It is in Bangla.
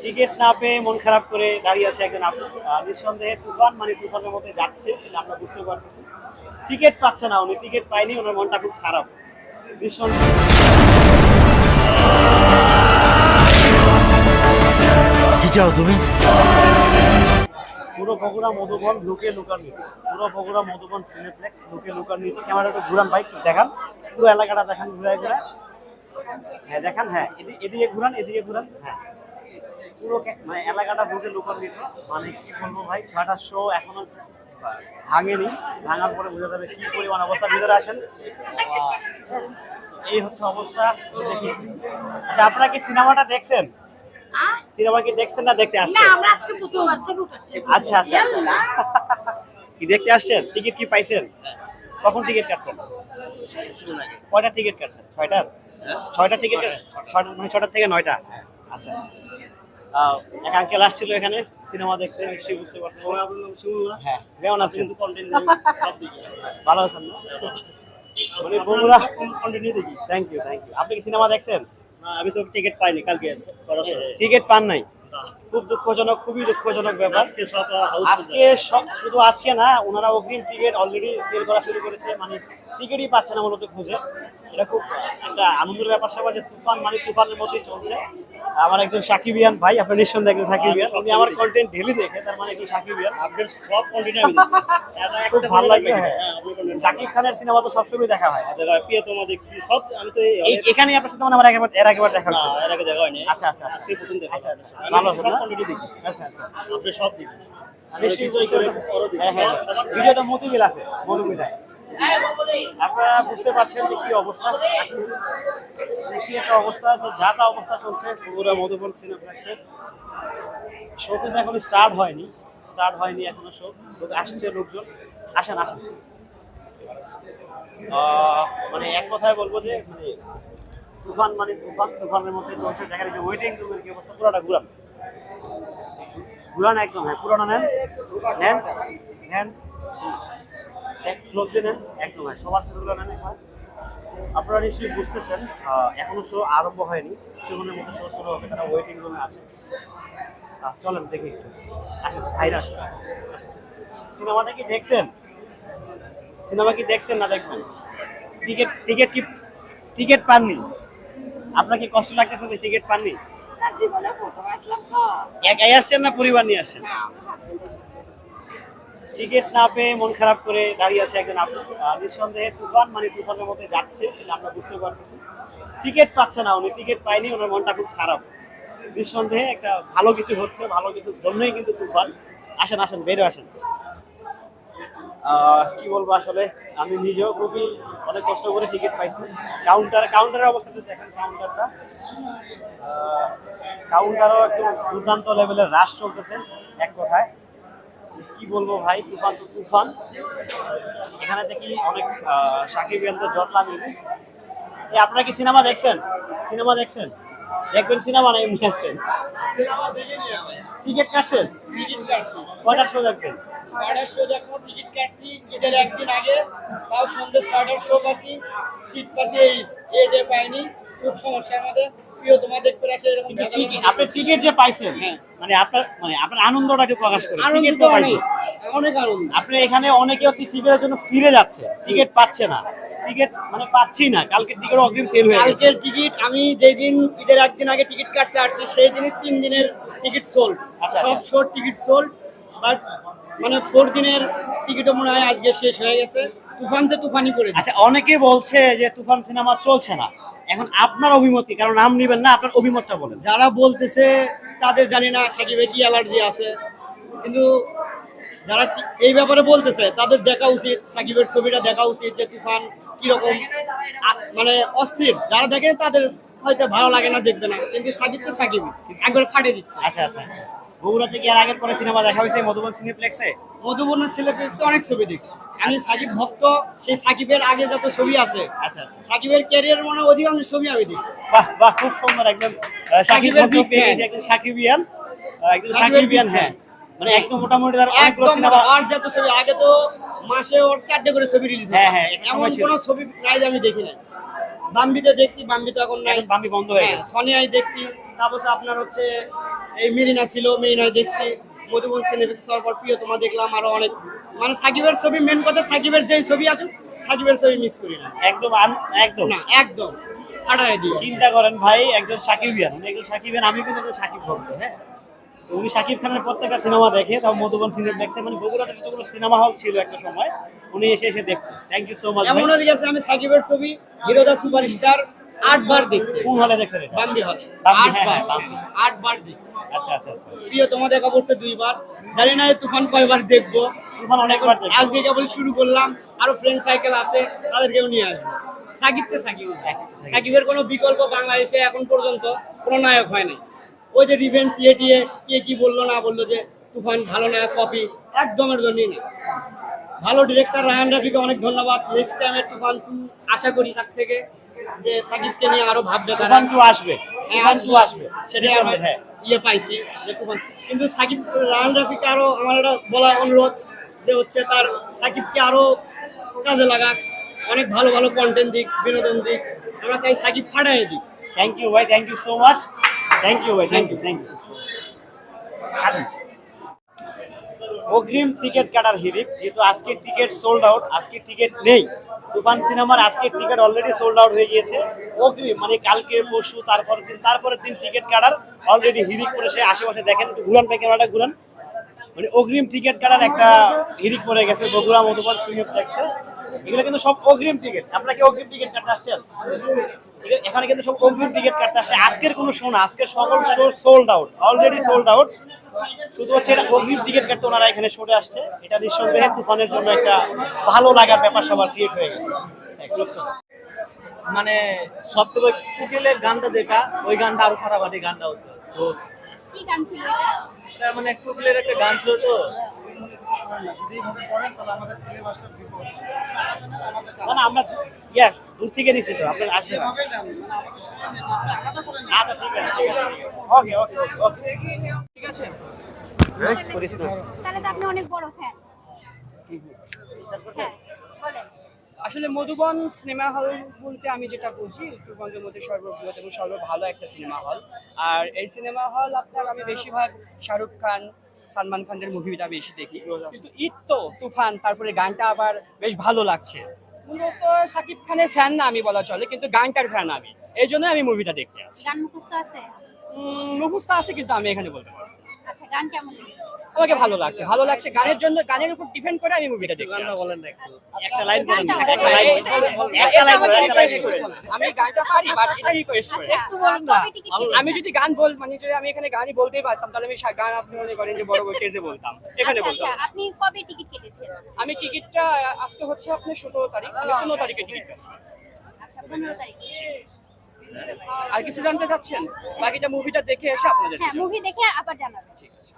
টিকিট না পেয়ে মন খারাপ করে দাঁড়িয়ে আছে একজন আপু। নিঃসন্দেহে তুফান মানে তুফানের মধ্যে যাচ্ছে এটা আমরা বুঝতে পারতেছি। টিকিট পাচ্ছে না উনি টিকিট পায়নি ওনার মনটা খুব খারাপ। নিঃসন্দেহে। কি চাও তুমি? পুরো বগুড়া মধুবন লুকে লুকান্বিত। পুরো বগুড়া মধুবন সিনেপ্লেক্স লুকে লুকান্বিত। ক্যামেরাটা ঘুরান বাইক দেখান। পুরো এলাকাটা দেখান ঘুরে ঘুরে হ্যাঁ দেখান হ্যাঁ। এদি- এদিকে ঘুরান এদিকে ঘুরান হ্যাঁ। পুরো মানে এলাকাটা লুকে লুকান্বিত। মানে কি বলব ভাই ছয়টা শো এখনও ভাঙেনি। ভাঙার পরে বোঝা যাবে কি পরিমাণ অবস্থা ভিতরে আসেন। এই হচ্ছে অবস্থা দেখি। আচ্ছা আপনারা কি সিনেমাটা দেখছেন? সিনেমা কি দেখছেন না দেখতে আসছেন? আমরা আজকে প্রথমবার ছবি উঠাচ্ছি। আচ্ছা আচ্ছা। আচ্ছা। কি দেখতে আসছেন? টিকিট কি পাইছেন? কখন টিকিট কাটছেন? কয়টা টিকিট কাটছেন? ছয়টার? ছয়টা টিকিট ছয়টা মানে ছয়টা থেকে নয়টা? আচ্ছা। আহ, এক আঙ্কেল আসছিল এখানে সিনেমা দেখতে সে বুঝতে পারতো হ্যাঁ আছে কিন্তু কন্টেন্ট ভালো আছেন না? মানে বন্ধুরা কন্টিনিউ দেখি। থ্যাংক ইউ থ্যাংক ইউ আপনি কি সিনেমা দেখছেন? আমি তো টিকিট পাইনি কালকে টিকিট পান নাই? খুব দুঃখজনক খুবই দুঃখজনক ব্যাপার। আজকে সব আজকে শুধু আজকে না ওনারা অগ্রিম টিকিট অলরেডি সেল করা শুরু করেছে মানে টিকিটই পাচ্ছে না মূলত খুঁজে। এটা খুব একটা আনন্দের ব্যাপার স্যাপার যে তুফান মানে তুফানের মধ্যেই চলছে। আমার একজন সাকিবিয়ান ভাই আপনি নিঃসন্দেহে একজন সাকিবিয়ান উনি আমার কন্টেন্ট ডেলি দেখে তার মানে একজন সাকিবিয়ান আপডেট সব কন্টিনিউ আমি খুব ভালো লাগে হ্যাঁ। হ্যাঁ শাকিব খানের সিনেমা তো সবসময় দেখা হয়। দেখা প্রিয় তোমা দেখছি। সব আমি তো এই- এখানেই আপনার সাথে মানে আমার একবার এর একবার দেখা না হচ্ছে এর আগে দেখা হয়নি। আচ্ছা আচ্ছা আজকে প্রথম দেখা আচ্ছা আচ্ছা। ভালো দেখি আচ্ছা আচ্ছা। আপনি সব। হ্যাঁ হ্যাঁ। সবার ভিডিওটা মতিঝিল আছে মধুমিতায়। আপনারা বুঝতে পারছেন যে কি অবস্থা? কি একটা অবস্থা? যে যা তা অবস্থা চলছে পুরো মধুবন সিনেপ্লেক্সে শো কিন্তু এখন স্টার্ট হয়নি। স্টার্ট হয়নি এখনও শো আসছে লোকজন। আসেন আসেন। আহ, মানে এক কথায় বলব যে মানে তুফান মানে তুফান। তুফানের মধ্যে চলছে। দেখা যাচ্ছে ওয়েটিং রুমের কি অবস্থা? পুরোটা ঘুরান। ঘুরান একদম হ্যাঁ পুরোটা নেন। নেন নেন। ক্লোজলি নেন, একদম হ্যাঁ সবার সেগুলো নেন আপনারা নিশ্চয়ই বুঝতেছেন এখনও শো আরম্ভ হয়নি, কিছুক্ষণের মতো শো শুরু হবে, তারা ওয়েটিং রুমে আছে। চলেন, দেখি একটু। আসেন ভাইরা আসেন। আসেন। সিনেমাটা কি দেখছেন? সিনেমা কি দেখছেন না দেখবেন? টিকিট টিকিট কি, টিকিট পাননি? আপনার কি কষ্ট লাগতেছে যে টিকিট পাননি? জীবনে প্রথম আসলাম তো? একাই আসছেন না পরিবার নিয়ে আসছেন। টিকিট না পেয়ে মন খারাপ করে দাঁড়িয়ে আছে একজন আপনার নিঃসন্দেহে তুফান মানে তুফানের মধ্যে যাচ্ছে এটা আমরা বুঝতে পারতেছি। টিকিট পাচ্ছে না উনি টিকিট পায়নি ওনার মনটা খুব খারাপ। নিঃসন্দেহে একটা ভালো কিছু হচ্ছে ভালো কিছুর জন্যই কিন্তু তুফান। আসেন আসেন বেরো আসেন। কি বলব আসলে? আমি নিজেও খুবই অনেক কষ্ট করে টিকিট পাইছি। কাউন্টার কাউন্টারের অবস্থা দেখেন কাউন্টারটা কাউন্টারও একদম দুর্দান্ত লেভেলের রাশ চলতেছে এক কথায়। কি বলব ভাই, তুফান তো তুফান। এখানে দেখি অনেক সাকিব জট লাগবে। এই আপনারা কি সিনেমা দেখছেন? সিনেমা দেখছেন? দেখবেন সিনেমা না এমনি আসছেন? টিকিট কাটছেন? কয়টার শো দেখবেন? ছয়টার শো দেখব টিকিট কাটছি ঈদের একদিন আগে। তাও সন্ধ্যে ছয়টার শো পাচ্ছি সিট পাচ্ছি এই এ ডে পাইনি খুব সমস্যা আমাদের। আপনি টিকিট যে পাইছেন মানে আপনার মানে আপনার প্রকাশ করেন। টিকিট তো অনেক পাইছেন। অনেক আনন্দ। আপনি এখানে অনেকে হচ্ছে টিকিটের জন্য ফিরে যাচ্ছে। টিকিট পাচ্ছে না। টিকিট মানে পাচ্ছি না। কালকে টিকিট অগ্রিম সেল হয়ে গেছে। কালকের টিকিট আমি যেই দিন ঈদের একদিন আগে টিকিট কাটতে আসছি সেই দিনই তিন দিনের টিকিট সোল্ড আচ্ছা, সব। শোর টিকিট সোল্ড বাট মানে ফোর দিনের টিকিটও মনে হয় আজকে শেষ হয়ে গেছে। তুফানতে তুফানি করে। আচ্ছা অনেকে বলছে যে তুফান সিনেমা চলছে না। এখন আপনার অভিমত কি? কারণ নাম নিবেন না আপনার অভিমতটা বলেন। যারা বলতেছে তাদের জানি না সাকিবে কি অ্যালার্জি আছে। কিন্তু যারা এই ব্যাপারে বলতেছে তাদের দেখা উচিত সাকিবের ছবিটা দেখা উচিত যে তুফান কীরকম? মানে অস্থির। যারা দেখে তাদের হয়তো ভালো লাগে না দেখবে না। কিন্তু সাকিব তো সাকিব। একবার ফাটে দিচ্ছে। আচ্ছা আচ্ছা আচ্ছা। বগুড়াতে কি আর আগের পরে সিনেমা দেখা হয়েছে মধুবন সিনেপ্লেক্সে? মধুবনের সিলেবাসে অনেক ছবি দেখছি। আমি সাকিব ভক্ত সেই সাকিবের আগে যত ছবি আছে আচ্ছা আচ্ছা। সাকিবের ক্যারিয়ার মানে অধিকাংশ ছবি আমি দেখছি। বাহ বাহ খুব সুন্দর। একদম সাকিবের fan। গেছে, একজন সাকিবিয়ান। সাকিবের সাকিবিয়ান হ্যাঁ। fan। মানে একদম মোটামুটি তার অনেকগুলো সিনেমা আর যত ছবি আগে তো মাসে ওর চারটে করে ছবি রিলিজ হ্যাঁ, হ্যাঁ, এমন কোনো ছবি যে আমি দেখি নাই। বাম্বিতে দেখছি বাম্বি তো এখন নাই। বাম্বি বন্ধ হয়ে হ্যাঁ, গেছে। সনিয়ায় দেখছি তারপর আপনার হচ্ছে এই মেরিনা ছিল মেরিনায় দেখছি। মধুবন সিনেপ্লেক্স হওয়ার পর প্রিয়তমা দেখলাম আরও অনেক। মানে সাকিবের ছবি মেন কথা সাকিবের যেই ছবি আসুক সাকিবের ছবি মিস করি না। একদম একদম। না একদম। ফাটাই দিই চিন্তা করেন ভাই একজন সাকিবিয়ান একজন সাকিবিয়ান আমি কিন্তু একজন সাকিব ভক্ত হ্যাঁ? উনি সাকিব খানের প্রত্যেকটা সিনেমা দেখে তাও মধুবন সিনেপ্লেক্সে মানে বগুড়াতে যতগুলো সিনেমা হল ছিল একটা সময় উনি এসে এসে দেখতেন থ্যাংক ইউ সো মাচ এমনও দেখেছি আমি সাকিবের ছবি হিরো দা সুপারস্টার আটবার দেখছি। কোন হলে দেখছেন বাম্বি হলে। হ্যাঁ, আটবার। হ্যাঁ। আটবার দেখছি। আচ্ছা আচ্ছা আচ্ছা। প্রিয়তমা দেখা পড়ছে দুইবার। জানি না তুফান কয়বার দেখব। তুফান অনেকবার দেখছি। আজকে কেবল শুরু করলাম আরও ফ্রেন্ড সাইকেল আছে তাদেরকেও নিয়ে আসব। সাকিব তো সাকিব। সাকিবের কোনো বিকল্প বাংলাদেশে এখন পর্যন্ত কোনো নায়ক হয় নাই। ওই যে রিভেন্স ইয়ে ইয়েটিয়ে কে কি বলল না বলল যে তুফান ভালো নায়ক কপি একদমের জন্যই না। ভালো ডিরেক্টর রায়ান রাফিকে অনেক ধন্যবাদ। নেক্সট টাইমের তুফান টু আশা করি তার থেকে যে সাকিবকে নিয়ে আরও ভাববে তুফান টু আসবে। হ্যাঁ, তুফান টু আসবে। সেটাই আমরা হ্যাঁ। ইয়ে পাইছি যে তুফান। কিন্তু সাকিব রায়ান রাফিকে আরও আমার একটা বলা অনুরোধ যে হচ্ছে তার সাকিবকে আরও কাজে লাগাক। অনেক ভালো ভালো কন্টেন্ট দিক বিনোদন দিক। আমরা চাই সাকিব ফাটাই দিক। থ্যাংক ইউ ভাই। Thank you so much thank you ভাই থ্যাংক ইউ থ্যাংক ইউ অগ্রিম টিকিট কাটার হিরিক যেহেতু আজকের টিকিট সোল্ড আউট আজকের টিকিট নেই। তুফান সিনেমার আজকের টিকিট অলরেডি সোল্ড আউট হয়ে গিয়েছে। অগ্রিম মানে কালকে, পরশু, তারপরের দিন তারপরের দিন টিকিট কাটার অলরেডি হিরিক করে সে আশেপাশে দেখেন। ঘুরান ভাই, ক্যামেরাটা ঘুরান। মানে অগ্রিম টিকিট কাটার একটা হিরিক পড়ে গেছে, বগুড়া মধুবন সিনেপ্লেক্সে। এগুলো কিন্তু সব অগ্রিম টিকিট। আপনারা কি অগ্রিম টিকিট কাটতে আসছেন? এখানে কিন্তু সব অগ্রিম টিকিট কাটতে আসছে। আজকের কোনো শো না আজকের সকল show sold out already sold out শুধু হচ্ছে এটা অগ্রিম টিকিট কাটতে ওনারা এখানে শোতে আসছে। এটা নিঃসন্দেহে তুফানের জন্য একটা ভালো লাগার ব্যাপার সবার ক্রিয়েট হয়ে গেছে। মানে সব থেকে কুকিলের গানটা যেটা ওই গানটা আরও ফাটাফাটি গানটা হচ্ছে। তো কি গান ছিল মানে কুকিলের একটা গান ছিল তো। আমরা ইয়া দূর থেকে নিচ্ছি তো আপনার আসে আচ্ছা ঠিক আছে ওকে ওকে ওকে ঠিক আছে? তাহলে তো আপনি অনেক বড় ফ্যান হ্যাঁ বলেন। আসলে মধুবন সিনেমা হল বলতে আমি যেটা বুঝি উত্তরবঙ্গের মধ্যে সর্ববৃহৎ এবং সর্ব ভালো একটা সিনেমা হল আর এই সিনেমা হল আপনার আমি বেশিরভাগ শাহরুখ খান সালমান খানের মুভিটা বেশি দেখি। কিন্তু ঈদ তো তুফান তারপরে গানটা আবার বেশ ভালো লাগছে। মূলত সাকিব খানের ফ্যান না আমি বলা চলে কিন্তু গানটার ফ্যান আমি। এই জন্য আমি মুভিটা দেখতে আছি। গান মুখস্থ আছে? উম, মুখস্থ আছে কিন্তু আমি এখানে বলতে পারব। আচ্ছা গান কেমন লেগেছে? আমাকে ভালো লাগছে ভালো লাগছে গানের জন্য গানের উপর ডিপেন্ড করে আমি মুভিটা আছি। একটা লাইন বলেন একটা লাইন একটা লাইন বলেন একটা লাইন রিকোয়েস্ট আমি গানটা পারি বাট এটা রিকোয়েস্ট করে। আচ্ছা কবে টিকিট আমি যদি গান বল মানে যদি আমি এখানে গানই বলতেই পারতাম তাহলে আমি গান আপনি মনে করেন যে বড় বড় স্টেজে বলতাম। এখানে আচ্ছা বলতাম। আচ্ছা আপনি কবে টিকিট কেটেছেন? আমি টিকিটটা আজকে হচ্ছে আপনার সতেরো তারিখ আমি পনেরো তারিখে টিকিট কাটছি। আচ্ছা তারিখ। আর কিছু জানতে চাচ্ছেন? বাকিটা মুভিটা দেখে এসে আপনাদের হ্যাঁ মুভি দেখে আবার জানাবেন। ঠিক আছে।